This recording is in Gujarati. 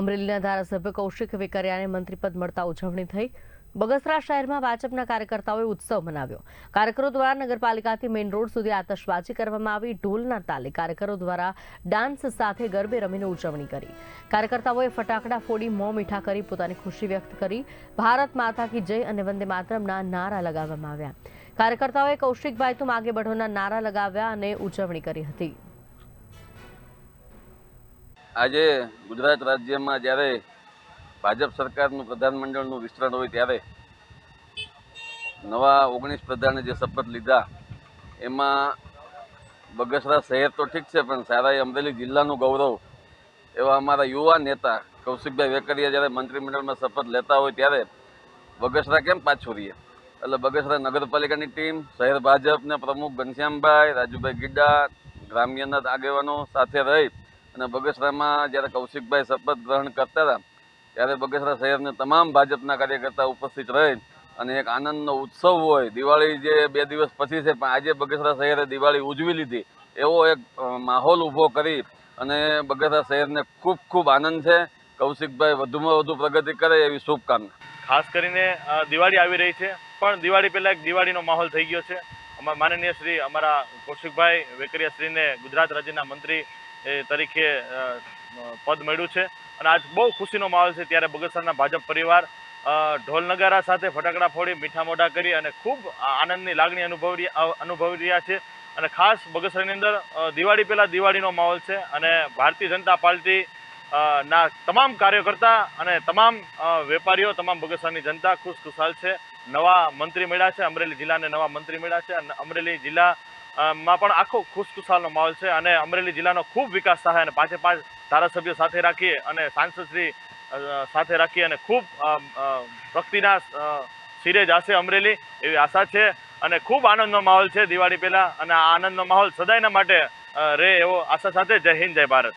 અમરેલીના ધારાસભ્ય કૌશિક વેકરિયાને મંત્રીપદ મળતા ઉજવણી થઈ. બગસરા શહેરમાં ભાજપના કાર્યકર્તાઓએ ઉત્સવ મનાવ્યો. કાર્યકરો દ્વારા નગરપાલિકાથી મેઇન રોડ સુધી આતશબાજી કરવામાં આવી. ઢોલના તાલે કાર્યકરો દ્વારા ડાન્સ સાથે ગરબે રમીને ઉજવણી કરી. કાર્યકર્તાઓએ ફટાકડા ફોડી મોં મીઠા કરી પોતાની ખુશી વ્યક્ત કરી. ભારત માતા કી જય અને વંદે માતરમના નારા લગાવવામાં આવ્યા. કાર્યકર્તાઓએ કૌશિકભાઈ તું આગે બઢોના નારા લગાવ્યા અને ઉજવણી કરી હતી. આજે ગુજરાત રાજ્યમાં જ્યારે ભાજપ સરકારનું પ્રધાનમંડળનું વિસ્તરણ હોય ત્યારે નવા ઓગણીસ પ્રધાને જે શપથ લીધા, એમાં બગસરા શહેર તો ઠીક છે, પણ સારા અમરેલી જિલ્લાનું ગૌરવ એવા અમારા યુવા નેતા કૌશિકભાઈ વેકરિયા જ્યારે મંત્રીમંડળમાં શપથ લેતા હોય ત્યારે બગસરા કેમ પાછું રહીએ? એટલે બગસરા નગરપાલિકાની ટીમ, શહેર ભાજપના પ્રમુખ ઘનશ્યામભાઈ, રાજુભાઈ ગીડા ગ્રામ્યના આગેવાનો સાથે રહી અને બગસરામાં જ્યારે કૌશિકભાઈ શપથ ગ્રહણ કરતા હતા, ત્યારે બગસરા શહેરના તમામ ભાજપના કાર્યકર્તા ઉપસ્થિત રહી અને એક આનંદનો ઉત્સવ હોય. દિવાળી જે બે દિવસ પછી છે, પણ આજે બગસરા શહેરે દિવાળી ઉજવી લીધી. એવો એક માહોલ ઊભો કરી અને બગસરા શહેરને ખૂબ ખૂબ આનંદ છે. કૌશિકભાઈ વધુમાં વધુ પ્રગતિ કરે એવી શુભકામના. ખાસ કરીને દિવાળી આવી રહી છે, પણ દિવાળી પહેલાં એક દિવાળીનો માહોલ થઈ ગયો છે. અમારા માનનીય શ્રી અમારા કૌશિકભાઈ વેકરિયા શ્રીને ગુજરાત રાજ્યના મંત્રી એ તરીકે પદ મળ્યું છે. અને આજ બહુ ખુશીનો માહોલ છે ત્યારે બગસરાના ભાજપ પરિવાર ઢોલ નગારા સાથે ફટાકડા ફોડી મીઠા મોઢા કરી અને ખૂબ આનંદની લાગણી અનુભવી અનુભવી રહ્યા છે. અને ખાસ બગસરાની અંદર દિવાળી પહેલાં દિવાળીનો માહોલ છે અને ભારતીય જનતા પાર્ટી ના તમામ કાર્યકર્તા અને તમામ વેપારીઓ, તમામ બગસરાની જનતા ખુશખુશાલ છે. નવા મંત્રી મળ્યા છે, અમરેલી જિલ્લાને નવા મંત્રી મળ્યા છે અને અમરેલી જિલ્લા માં પણ આખો ખુશખુશાલનો માહોલ છે અને અમરેલી જિલ્લાનો ખૂબ વિકાસ થાય અને પાંચે પાંચ ધારાસભ્યો સાથે રાખીએ અને સાંસદશ્રી સાથે રાખી અને ખૂબ પ્રગતિના સિરે જશે અમરેલી એવી આશા છે અને ખૂબ આનંદનો માહોલ છે દિવાળી પહેલાં અને આ આનંદનો માહોલ સદાયના માટે રે એવો આશા સાથે જય હિન્દ, જય ભારત.